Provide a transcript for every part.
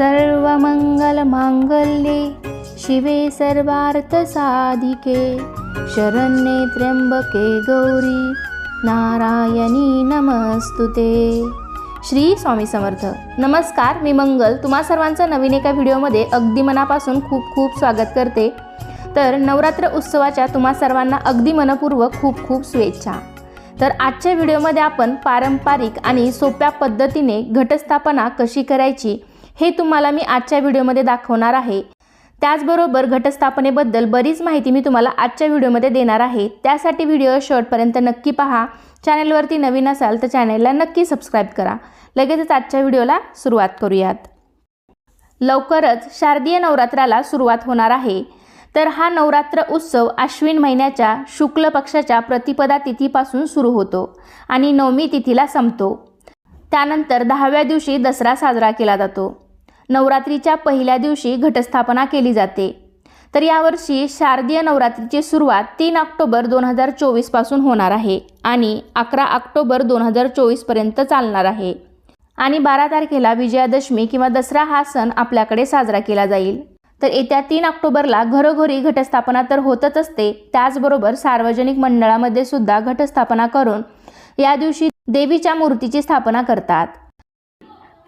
सर्वमङ्गलमाङ्गल्ये शिवे सर्वार्थसाधिके शरण्ये त्र्यंबके गौरी नारायणी नमस्तुते श्री स्वामी समर्थ नमस्कार मी मंगल. तुम्हा सर्वांचं नवीन एका व्हिडिओमध्ये अगदी मनापासून खूप खूप स्वागत करते. तर नवरात्र उत्सवाच्या तुम्हा सर्वांना अगदी मनपूर्वक खूप खूप शुभेच्छा. तर आजच्या व्हिडिओमध्ये आपण पारंपरिक आणि सोप्या पद्धतीने घटस्थापना कशी करायची हे तुम्हाला मी आजच्या व्हिडिओमध्ये दाखवणार आहे. त्याचबरोबर घटस्थापनेबद्दल बरीच माहिती मी तुम्हाला आजच्या व्हिडिओमध्ये देणार आहे. त्यासाठी व्हिडिओ शेवटपर्यंत नक्की पहा. चॅनलवरती नवीन असाल तर चॅनलला नक्की सबस्क्राईब करा. लगेचच आजच्या व्हिडिओला सुरुवात करूयात. लवकरच शारदीय नवरात्राला सुरुवात होणार आहे. तर हा नवरात्र उत्सव आश्विन महिन्याच्या शुक्ल पक्षाच्या प्रतिपदा तिथीपासून सुरू होतो आणि नवमी तिथीला संपतो. त्यानंतर दहाव्या दिवशी दसरा साजरा केला जातो. नवरात्रीच्या पहिल्या दिवशी घटस्थापना केली जाते. तर यावर्षी शारदीय नवरात्रीची सुरुवात तीन ऑक्टोबर दोन हजार चोवीसपासून होणार आहे आणि अकरा ऑक्टोबर दोन हजार चोवीसपर्यंत चालणार आहे. आणि बारा तारखेला विजयादशमी किंवा दसरा हा सण आपल्याकडे साजरा केला जाईल. तर येत्या तीन ऑक्टोबरला घरोघरी घटस्थापना तर होतच असते त्याचबरोबर सार्वजनिक मंडळामध्ये सुद्धा घटस्थापना करून या दिवशी देवीच्या मूर्तीची स्थापना करतात.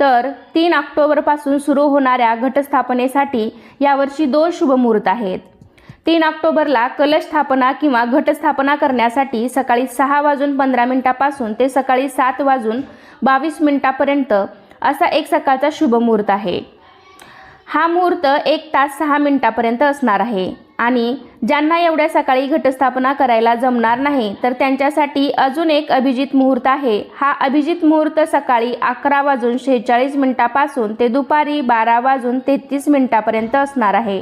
तर तीन ऑक्टोबरपासून सुरू होणाऱ्या घटस्थापनेसाठी यावर्षी दोन शुभमुहूर्त आहेत. तीन ऑक्टोबरला कलश स्थापना किंवा घटस्थापना करण्यासाठी सकाळी सहा वाजून पंधरा मिनिटापासून ते सकाळी सात वाजून बावीस मिनिटापर्यंत असा एक सकाळचा शुभमुहूर्त आहे. हा मुहूर्त एक तास सहा मिनिटापर्यंत असणार आहे. आणि ज्यांना एवढ्या सकाळी घटस्थापना करायला जमणार नाही तर त्यांच्यासाठी अजून एक अभिजित मुहूर्त आहे. हा अभिजित मुहूर्त सकाळी अकरा वाजून शेहेचाळीस मिनिटापासून ते दुपारी बारा वाजून तेहतीस मिनिटापर्यंत असणार आहे.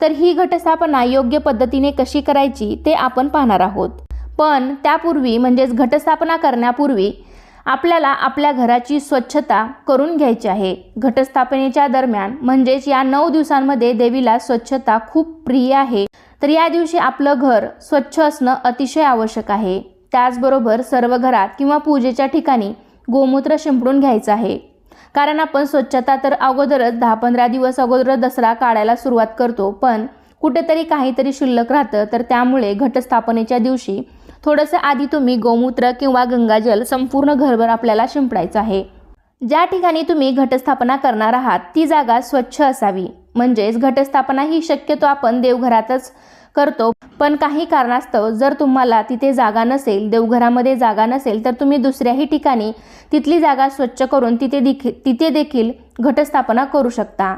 तर ही घटस्थापना योग्य पद्धतीने कशी करायची ते आपण पाहणार आहोत. पण त्यापूर्वी म्हणजेच घटस्थापना करण्यापूर्वी आपल्याला आपल्या घराची स्वच्छता करून घ्यायची आहे. घटस्थापनेच्या दरम्यान म्हणजेच या नऊ दिवसांमध्ये देवीला स्वच्छता खूप प्रिय आहे. तर या दिवशी आपलं घर स्वच्छ असणं अतिशय आवश्यक आहे. त्याचबरोबर सर्व घरात किंवा पूजेच्या ठिकाणी गोमूत्र शिंपडून घ्यायचं आहे. कारण आपण स्वच्छता तर अगोदरच दहा पंधरा दिवस अगोदर दसरा काढायला सुरुवात करतो पण कुठेतरी काहीतरी शिल्लक राहतं. तर त्यामुळे घटस्थापनेच्या दिवशी थोडंसं आधी तुम्ही गोमूत्र किंवा गंगाजल संपूर्ण घरभर आपल्याला शिंपडायचं आहे. ज्या ठिकाणी तुम्ही घटस्थापना करणार आहात ती जागा स्वच्छ असावी. म्हणजेच घटस्थापना ही शक्यतो आपण देवघरातच करतो. पण काही कारणास्तव जर तुम्हाला तिथे जागा नसेल देवघरामध्ये जागा नसेल तर तुम्ही दुसऱ्याही ठिकाणी तिथली जागा स्वच्छ करून तिथे देखील तिथे देखील घटस्थापना करू शकता.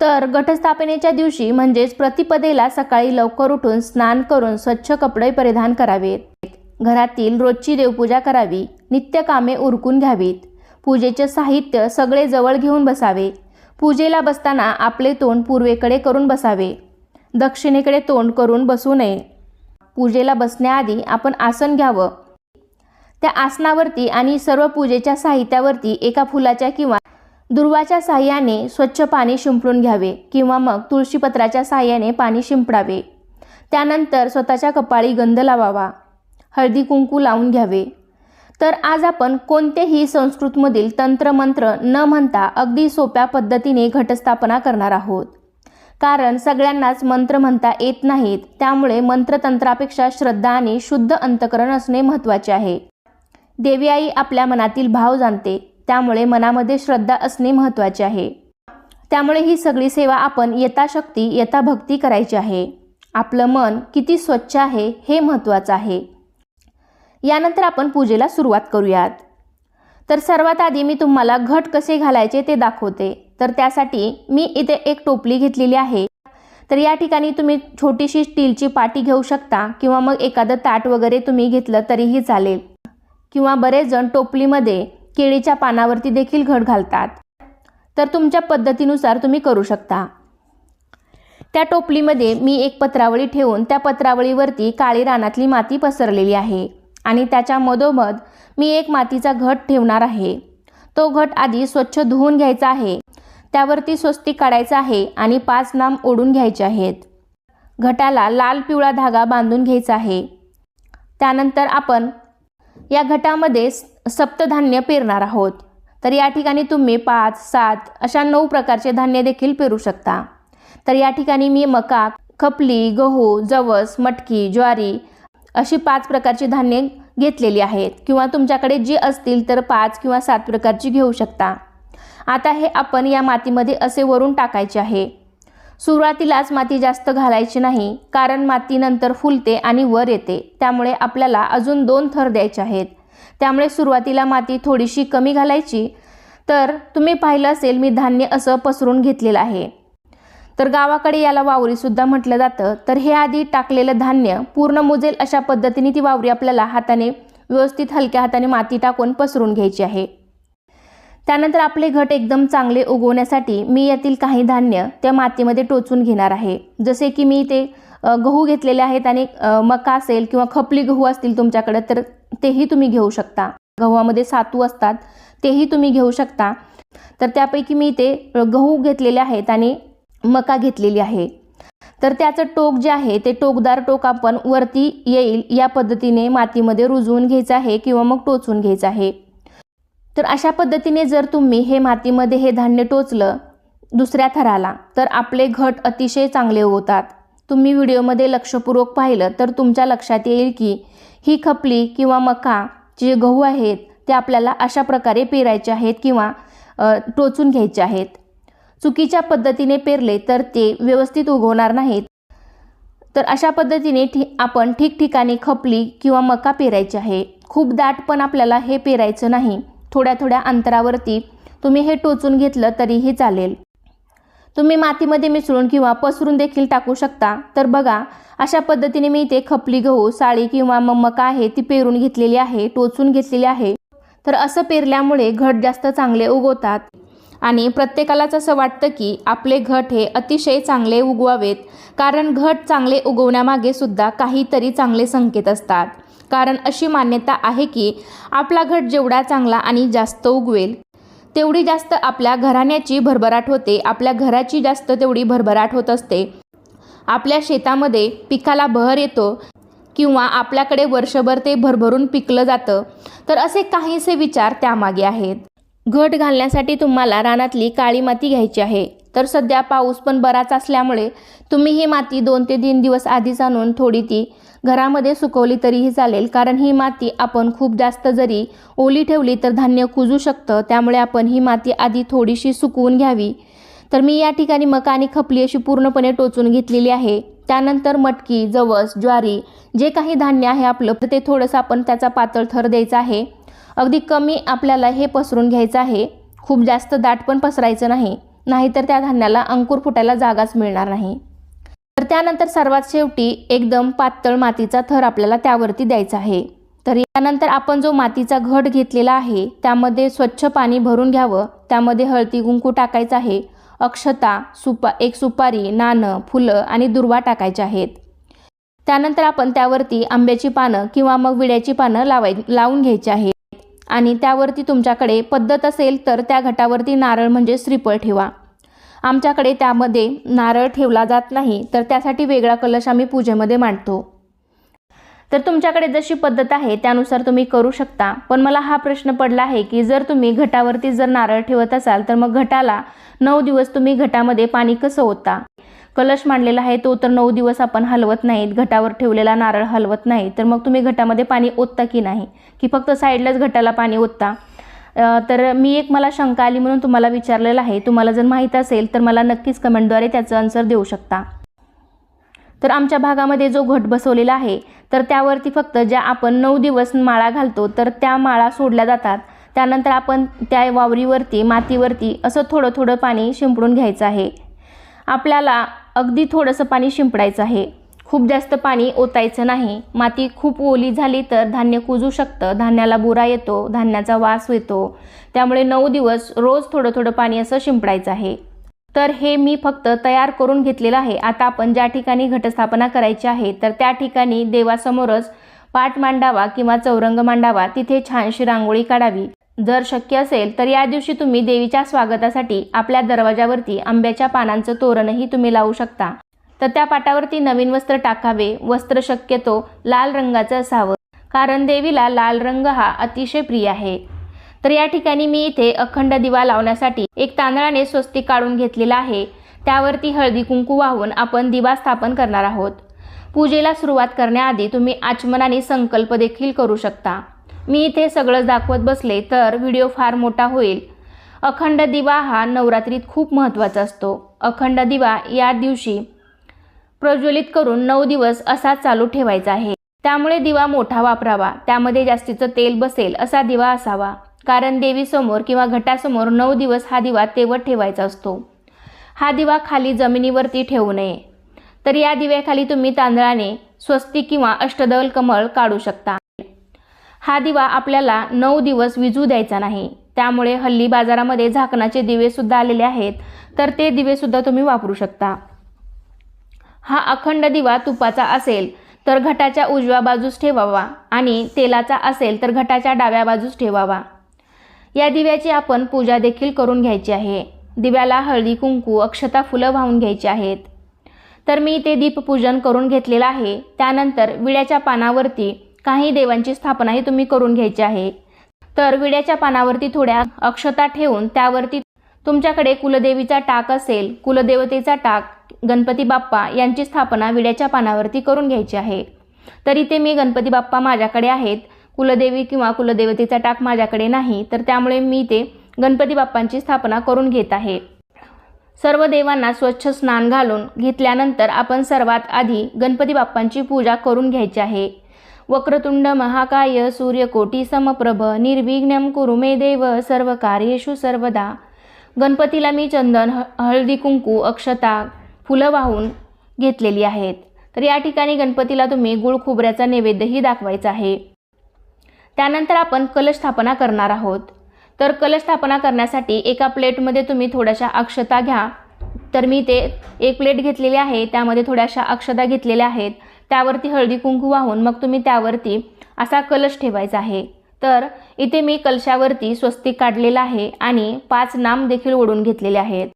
तर घटस्थापनेच्या दिवशी म्हणजेच प्रतिपदेला सकाळी लवकर उठून स्नान करून स्वच्छ कपडे परिधान करावेत. घरातील रोजची देवपूजा करावी नित्यकामे उरकून घ्यावीत. पूजेचे साहित्य सगळे जवळ घेऊन बसावे. पूजेला बसताना आपले तोंड पूर्वेकडे करून बसावे. दक्षिणेकडे तोंड करून बसू नये. पूजेला बसण्याआधी आपण आसन घ्यावं. त्या आसनावरती आणि सर्व पूजेच्या साहित्यावरती एका फुलाच्या किंवा दुर्वाच्या साह्याने स्वच्छ पाणी शिंपडून घ्यावे किंवा मग तुळशीपत्राच्या साह्याने पाणी शिंपडावे. त्यानंतर स्वतःच्या कपाळी गंध लावावा. हळदी कुंकू लावून घ्यावे. तर आज आपण कोणतेही संस्कृतमधील तंत्रमंत्र न म्हणता अगदी सोप्या पद्धतीने घटस्थापना करणार आहोत. कारण सगळ्यांनाच मंत्र म्हणता येत नाहीत त्यामुळे मंत्रतंत्रापेक्षा श्रद्धा आणि शुद्ध अंतकरण असणे महत्त्वाचे आहे. देवी आई आपल्या मनातील भाव जाणते. त्यामुळे मनामध्ये श्रद्धा असणे महत्त्वाचे आहे. त्यामुळे ही सगळी सेवा आपण यथाशक्ती यथाभक्ती करायची आहे. आपलं मन किती स्वच्छ आहे हे महत्त्वाचं आहे. यानंतर आपण पूजेला सुरुवात करूयात. तर सर्वात आधी मी तुम्हाला घट कसे घालायचे ते दाखवते. तर त्यासाठी मी इथे एक टोपली घेतलेली आहे. तर या ठिकाणी तुम्ही छोटीशी स्टीलची पाटी घेऊ शकता किंवा मग एखादं ताट वगैरे तुम्ही घेतलं तरीही चालेल. किंवा बरेच जण टोपलीमध्ये केळीच्या पानावरती देखील घट घालतात. तर तुमच्या पद्धतीनुसार तुम्ही करू शकता. त्या टोपलीमध्ये मी एक पत्रावळी ठेवून त्या पत्रावळीवरती काळी रानातली माती पसरलेली आहे आणि त्याच्या मधोमध मी एक मातीचा घट ठेवणार आहे. तो घट आधी स्वच्छ धुवून घ्यायचा आहे. त्यावरती स्वस्तिक काढायचा आहे आणि पाच नाम ओढून घ्यायचे आहेत. घटाला लाल पिवळा धागा बांधून घ्यायचा आहे. त्यानंतर आपण या घटामध्ये सप्तधान्य पेरणार आहोत. तर या ठिकाणी तुम्ही पाच सात अशा नऊ प्रकारचे धान्य देखील पेरू शकता. तर या ठिकाणी मी मका खपली गहू जवस मटकी ज्वारी अशी पाच प्रकारची धान्ये घेतलेली आहेत किंवा तुमच्याकडे जी असतील तर पाच किंवा सात प्रकारची घेऊ शकता. आता हे आपण या मातीमध्ये असे वरून टाकायचे आहे. सुरुवातीलाच माती जास्त घालायची नाही कारण माती नंतर फुलते आणि वर येते. त्यामुळे आपल्याला अजून दोन थर द्यायचे आहेत. त्यामुळे सुरुवातीला माती थोडीशी कमी घालायची. तर तुम्ही पाहिलं असेल मी धान्य असं पसरून घेतलेलं आहे. तर गावाकडे याला वावरीसुद्धा म्हटलं जातं. तर हे आधी टाकलेलं धान्य पूर्ण मुजेल अशा पद्धतीने ती वावरी आपल्याला हाताने व्यवस्थित हलक्या हाताने माती टाकून पसरून घ्यायची आहे. त्यानंतर आपले घट एकदम चांगले उगवण्यासाठी मी यातील काही धान्य त्या मातीमध्ये टोचून घेणार आहे. जसे की मी ते गहू घेतलेले आहेत आणि मका असेल किंवा खपली गहू असतील तुमच्याकडे तर तेही तुम्ही घेऊ शकता. गव्हामध्ये सातू असतात तेही तुम्ही घेऊ शकता. तर त्यापैकी मी ते गहू घेतलेले आहेत आणि मका घेतलेली आहे. तर त्याचं टोक जे आहे ते टोकदार टोक आपण वरती येईल या पद्धतीने मातीमध्ये रुजवून घ्यायचं आहे किंवा मग टोचून घ्यायचं आहे. तर अशा पद्धतीने जर तुम्ही हे मातीमध्ये हे धान्य टोचलं दुसऱ्या थराला तर आपले घट अतिशय चांगले होतात. तुम्ही व्हिडिओमध्ये लक्षपूर्वक पाहिलं तर तुमच्या लक्षात येईल की ही खपली किंवा मका जे गहू आहेत ते आपल्याला अशा प्रकारे पेरायचे आहेत किंवा टोचून घ्यायचे आहेत. चुकीच्या पद्धतीने पेरले तर ते व्यवस्थित उगवणार नाहीत. तर अशा पद्धतीने ठी आपण ठिकठिकाणी खपली किंवा मका पेरायची आहे. खूप दाट पण आपल्याला हे पेरायचं नाही. थोड्या थोड्या अंतरावरती तुम्ही हे टोचून घेतलं तरीही चालेल. तुम्ही मातीमध्ये मिसळून किंवा पसरून देखील टाकू शकता. तर बघा अशा पद्धतीने मी इथे खपली गहू साळी किंवा मम्मका आहे ती पेरून घेतलेली आहे टोचून घेतलेली आहे. तर असं पेरल्यामुळे घट जास्त चांगले उगवतात. आणि प्रत्येकालाच असं वाटतं की आपले घट हे अतिशय चांगले उगवावेत कारण घट चांगले उगवण्यामागे सुद्धा काहीतरी चांगले संकेत असतात. कारण अशी मान्यता आहे की आपला घट जेवढा चांगला आणि जास्त उगवेल तेवढी जास्त आपल्या घराण्याची भरभराट होते. आपल्या घराची जास्त तेवढी भरभराट होत असते. आपल्या शेतामध्ये पिकाला बहर येतो किंवा आपल्याकडे वर्षभर ते भरभरून पिकलं जातं. तर असे काहीसे विचार त्यामागे आहेत. घट घालण्यासाठी तुम्हाला रानातली काळी माती घ्यायची आहे. तर सध्या पाऊस पण बराच असल्यामुळे तुम्ही ही माती दोन ते तीन दिवस आधीच आणून थोडी ती घरामध्ये सुकवली तरीही चालेल. कारण ही माती आपण खूप जास्त जरी ओली ठेवली तर धान्य कुजू शकतं. त्यामुळे आपण ही माती आधी थोडीशी सुकवून घ्यावी. तर मी या ठिकाणी मका आणि खपली अशी पूर्णपणे टोचून घेतलेली आहे. त्यानंतर मटकी जवस ज्वारी जे काही धान्य आहे आपलं तर ते थोडंसं आपण त्याचा पातळ थर द्यायचा आहे. अगदी कमी आपल्याला हे पसरून घ्यायचं आहे. खूप जास्त दाट पण पसरायचं नाही. नाहीतर त्या धान्याला अंकुर फुटायला जागाच मिळणार नाही. तर त्यानंतर सर्वात शेवटी एकदम पातळ मातीचा थर आपल्याला त्यावरती द्यायचा आहे. तर यानंतर आपण जो मातीचा घट घेतलेला आहे त्यामध्ये स्वच्छ पाणी भरून घ्यावं. त्यामध्ये हळदी कुंकू टाकायचं आहे. अक्षता सुपा एक सुपारी नाणं फुलं आणि दुर्वा टाकायचे आहेत. त्यानंतर आपण त्यावरती आंब्याची पानं किंवा मग विड्याची पानं लावाय लावून घ्यायची आहेत. आणि त्यावरती तुमच्याकडे पद्धत असेल तर त्या घटावरती नारळ म्हणजे श्रीफळ ठेवा. आमच्याकडे त्यामध्ये नारळ ठेवला जात नाही तर त्यासाठी वेगळा कलश आम्ही पूजेमध्ये मांडतो. तर तुमच्याकडे जशी पद्धत आहे त्यानुसार तुम्ही करू शकता. पण मला हा प्रश्न पडला आहे की जर तुम्ही घटावरती जर नारळ ठेवत असाल तर मग घटाला नऊ दिवस तुम्ही घटामध्ये पाणी कसं होता कलश मांडलेला आहे तो तर नऊ दिवस आपण हलवत नाहीत घटावर ठेवलेला नारळ हलवत नाही तर मग तुम्ही घटामध्ये पाणी ओतता की नाही? की फक्त साईडलाच घटाला पाणी ओतता? तर मी एक मला शंका आली म्हणून तुम्हाला विचारलेलं आहे. तुम्हाला जर माहीत असेल तर मला नक्कीच कमेंटद्वारे त्याचं आन्सर देऊ शकता. तर आमच्या भागामध्ये जो घट बसवलेला आहे तर त्यावरती फक्त ज्या आपण नऊ दिवस माळा घालतो तर त्या माळा सोडल्या जातात. त्यानंतर आपण त्या वावरीवरती मातीवरती असं थोडं थोडं पाणी शिंपडून घ्यायचं आहे. आपल्याला अगदी थोडंसं पाणी शिंपडायचं आहे. खूप जास्त पाणी ओतायचं नाही. माती खूप ओली झाली तर धान्य कुजू शकतं. धान्याला बुरा येतो धान्याचा वास येतो. त्यामुळे नऊ दिवस रोज थोडं थोडं पाणी असं शिंपडायचं आहे. तर हे मी फक्त तयार करून घेतलेलं आहे. आता आपण ज्या ठिकाणी घटस्थापना करायची आहे तर त्या ठिकाणी देवासमोरच पाट मांडावा किंवा चौरंग मांडावा. तिथे छानशी रांगोळी काढावी. जर शक्य असेल तर या दिवशी तुम्ही देवीच्या स्वागतासाठी आपल्या दरवाजावरती आंब्याच्या पानांचं तोरणही तुम्ही लावू शकता. तर त्या पाटावरती नवीन वस्त्र टाकावे. वस्त्र शक्यतो लाल रंगाचं असावं कारण देवीला लाल रंग हा अतिशय प्रिय आहे. तर या ठिकाणी मी इथे अखंड दिवा लावण्यासाठी एक तांदळाने स्वस्तिक काढून घेतलेला आहे. त्यावरती हळदी कुंकू वाहून आपण दिवा स्थापन करणार आहोत. पूजेला सुरुवात करण्याआधी तुम्ही आचमनाने संकल्प देखील करू शकता. मी इथे सगळंच दाखवत बसले तर व्हिडिओ फार मोठा होईल. अखंड दिवा हा नवरात्रीत खूप महत्त्वाचा असतो. अखंड दिवा या दिवशी प्रज्वलित करून नऊ दिवस असा चालू ठेवायचा आहे. त्यामुळे दिवा मोठा वापरावा. त्यामध्ये जास्तीचं तेल बसेल असा दिवा असावा. कारण देवीसमोर किंवा घटासमोर नऊ दिवस हा दिवा तेवत ठेवायचा असतो. हा दिवा खाली जमिनीवरती ठेवू नये. तर या दिव्याखाली तुम्ही तांदळाने स्वस्ती किंवा अष्टदल कमळ काढू शकता. हा दिवा आपल्याला नऊ दिवस विजू द्यायचा नाही. त्यामुळे हल्ली बाजारामध्ये झाकणाचे दिवेसुद्धा आलेले आहेत. तर ते दिवेसुद्धा तुम्ही वापरू शकता. हा अखंड दिवा तुपाचा असेल तर घटाच्या उजव्या बाजूस ठेवावा आणि तेलाचा असेल तर घटाच्या डाव्या बाजूस ठेवावा. या दिव्याची आपण पूजा देखील करून घ्यायची आहे. दिव्याला हळदी कुंकू अक्षता फुलं वाहून घ्यायची आहेत. तर मी ते दीपपूजन करून घेतलेलं आहे. त्यानंतर विड्याच्या पानावरती काही देवांची स्थापनाही तुम्ही करून घ्यायची आहे. तर विड्याच्या पानावरती थोड्या अक्षता ठेवून त्यावरती तुमच्याकडे कुलदेवीचा टाक असेल कुलदेवतेचा टाक गणपती बाप्पा यांची स्थापना विड्याच्या पानावरती करून घ्यायची आहे. तर इथे मी गणपती बाप्पा माझ्याकडे आहेत कुलदेवी किंवा कुलदेवतेचा टाक माझ्याकडे नाही तर त्यामुळे मी ते गणपती बाप्पांची स्थापना करून घेत आहे. सर्व देवांना स्वच्छ स्नान घालून घेतल्यानंतर आपण सर्वात आधी गणपती बाप्पांची पूजा करून घ्यायची आहे. वक्रतुंड महाकाय सूर्यकोटी समप्रभ निर्विघ्नम कुरु मे देव सर्व कार्येषु सर्वदा। गणपतीला मी चंदन ह हळदी कुंकू अक्षता फुलं वाहून घेतलेली आहेत. तर या ठिकाणी गणपतीला तुम्ही गुळ खोबऱ्याचा नैवेद्यही दाखवायचा आहे. त्यानंतर आपण कलश स्थापना करणार आहोत. तर कलशस्थापना करण्यासाठी एका प्लेटमध्ये तुम्ही थोड्याशा अक्षता घ्या. तर मी ते एक प्लेट घेतलेली आहे त्यामध्ये थोड्याशा अक्षता घेतलेल्या आहेत. त्यावरती हळदी कुंकू वाहून मग तुम्ही त्यावरती असा कलश ठेवायचा आहे. तर इथे मी कलशावरती स्वस्तिक काढलेला आहे आणि पाच नाम देखील ओढून घेतलेले आहेत.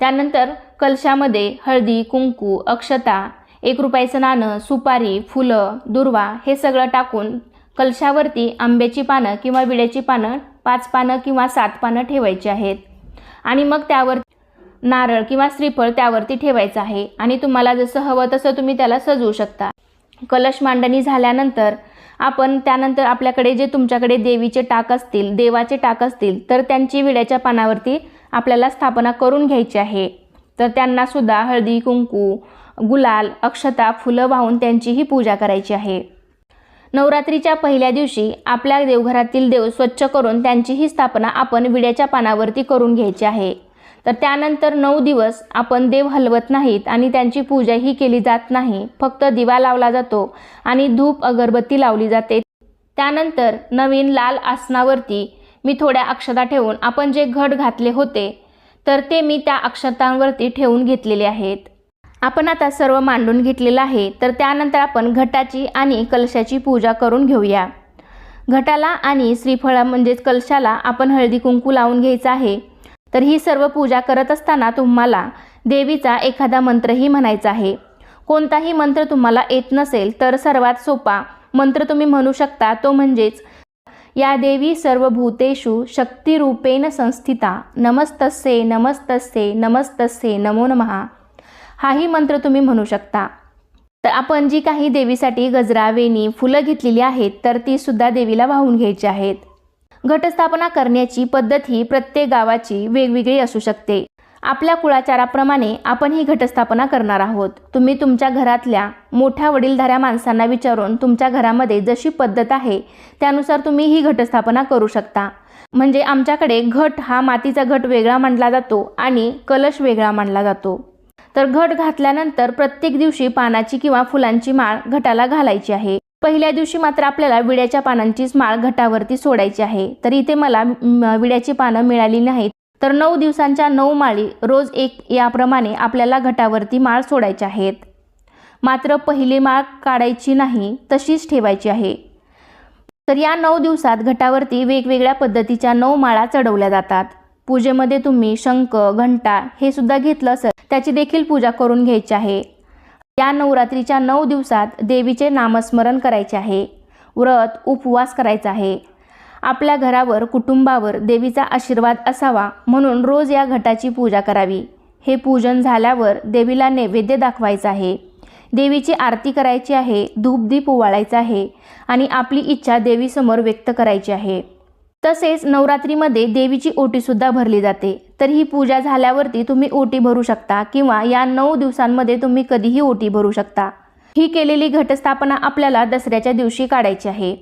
त्यानंतर कलशामध्ये हळदी कुंकू अक्षता एक रुपयाचं नाणं सुपारी फुलं दुर्वा हे सगळं टाकून कलशावरती आंब्याची पानं किंवा विड्याची पानं पाच पानं किंवा सात पानं ठेवायची आहेत. आणि मग त्यावर नारळ किंवा श्रीफळ त्यावरती ठेवायचं आहे. आणि तुम्हाला जसं हवं तसं तुम्ही त्याला सजवू शकता. कलश मांडणी झाल्यानंतर आपण त्यानंतर आपल्याकडे जे तुमच्याकडे देवीचे टाक असतील देवाचे टाक असतील तर त्यांची विड्याच्या पानावरती आपल्याला स्थापना करून घ्यायची आहे. तर त्यांनासुद्धा हळदी कुंकू गुलाल अक्षता फुलं वाहून त्यांचीही पूजा करायची आहे. नवरात्रीच्या पहिल्या दिवशी आपल्या देवघरातील देव स्वच्छ करून त्यांचीही स्थापना आपण विड्याच्या पानावरती करून घ्यायची आहे. तर त्यानंतर नऊ दिवस आपण देव हलवत नाहीत आणि त्यांची पूजाही केली जात नाही. फक्त दिवा लावला जातो आणि धूप अगरबत्ती लावली जाते. त्यानंतर नवीन लाल आसनावरती मी थोड्या अक्षता ठेवून आपण जे घट घातले होते तर ते मी त्या अक्षतांवरती ठेवून घेतलेले आहेत. आपण आता सर्व मांडून घेतलेलं आहे तर त्यानंतर आपण घटाची आणि कलशाची पूजा करून घेऊया. घटाला आणि श्रीफळा म्हणजेच कलशाला आपण हळदी कुंकू लावून घ्यायचं आहे. तर ही सर्व पूजा करत असताना तुम्हाला देवीचा एखादा मंत्रही म्हणायचा आहे. कोणताही मंत्र तुम्हाला येत नसेल तर सर्वात सोपा मंत्र तुम्ही म्हणू शकता तो म्हणजेच या देवी सर्व भूतेषु शक्तिरूपेण संस्थिता नमस्तस्ये नमस्तस्ये नमस्तस्ये नमो नमः. हाही मंत्र तुम्ही म्हणू शकता. तर आपण जी काही देवीसाठी गजरा वेणी फुलं घेतलेली आहेत तर ती सुद्धा देवीला वाहून घ्यायची आहेत. घटस्थापना करण्याची पद्धत ही प्रत्येक गावाची वेगवेगळी असू शकते. आपल्या कुळाचाराप्रमाणे आपण ही घटस्थापना करणार आहोत. तुम्ही तुमच्या घरातल्या मोठ्या वडीलधाऱ्या माणसांना विचारून तुमच्या घरामध्ये जशी पद्धत आहे त्यानुसार तुम्ही ही घटस्थापना करू शकता. म्हणजे आमच्याकडे घट हा मातीचा घट वेगळा मांडला जातो आणि कलश वेगळा मांडला जातो. तर घट घातल्यानंतर प्रत्येक दिवशी पानाची किंवा फुलांची माळ घटाला घालायची आहे. पहिल्या दिवशी मात्र आपल्याला विड्याच्या पानांचीच माळ घटावरती सोडायची आहे. तर इथे मला विड्याची पानं मिळाली नाहीत. तर नऊ दिवसांच्या नऊ माळी रोज एक याप्रमाणे आपल्याला घटावरती माळ सोडायच्या आहेत. मात्र पहिली माळ काढायची नाही तशीच ठेवायची आहे. तर या नऊ दिवसात घटावरती वेगवेगळ्या पद्धतीच्या नऊ माळा चढवल्या जातात. पूजेमध्ये तुम्ही शंख घंटा हे सुद्धा घेतलं असेल त्याची देखील पूजा करून घ्यायची आहे. या नवरात्रीच्या नऊ दिवसात देवीचे नामस्मरण करायचे आहे. व्रत उपवास करायचा आहे. आपल्या घरावर कुटुंबावर देवीचा आशीर्वाद असावा म्हणून रोज या घटाची पूजा करावी. हे पूजन झाल्यावर देवीला नैवेद्य दाखवायचा आहे. देवीची आरती करायची आहे धूपदीप ओवाळायचा आहे आणि आपली इच्छा देवीसमोर व्यक्त करायची आहे. तसेच नवरात्रीमध्ये देवीची ओटीसुद्धा भरली जाते. तर ही पूजा झाल्यावरती तुम्ही ओटी भरू शकता किंवा या नऊ दिवसांमध्ये तुम्ही कधीही ओटी भरू शकता. ही केलेली घटस्थापना आपल्याला दसऱ्याच्या दिवशी काढायची आहे.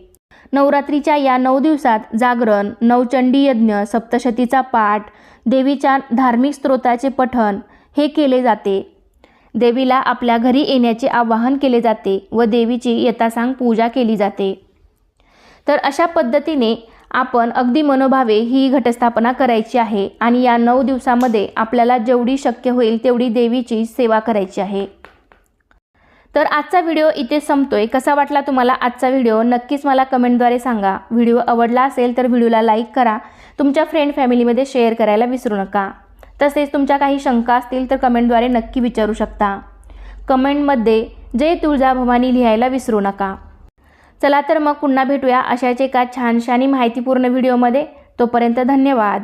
नवरात्रीच्या या नऊ दिवसात जागरण नवचंडी यज्ञ सप्तशतीचा पाठ देवीच्या धार्मिक स्त्रोताचे पठण हे केले जाते. देवीला आपल्या घरी येण्याचे आवाहन केले जाते व देवीची यथासांग पूजा केली जाते. तर अशा पद्धतीने आपण अगदी मनोभावे ही घटस्थापना करायची आहे आणि या नऊ दिवसामध्ये आपल्याला जेवढी शक्य होईल तेवढी देवीची सेवा करायची आहे. तर आजचा व्हिडिओ इथे संपतोय. कसा वाटला तुम्हाला आजचा व्हिडिओ? नक्कीच मला कमेंटद्वारे सांगा. व्हिडिओ आवडला असेल तर व्हिडिओला लाईक करा. तुमच्या फ्रेंड फॅमिलीमध्ये शेअर करायला विसरू नका. तसेच तुमच्या काही शंका असतील तर कमेंटद्वारे नक्की विचारू शकता. कमेंटमध्ये जय तुळजाभवानी लिहायला विसरू नका. चला तर मग पुन्हा भेटूया अशाच एका छानशानी माहितीपूर्ण व्हिडिओमध्ये. तोपर्यंत धन्यवाद.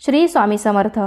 श्री स्वामी समर्थ.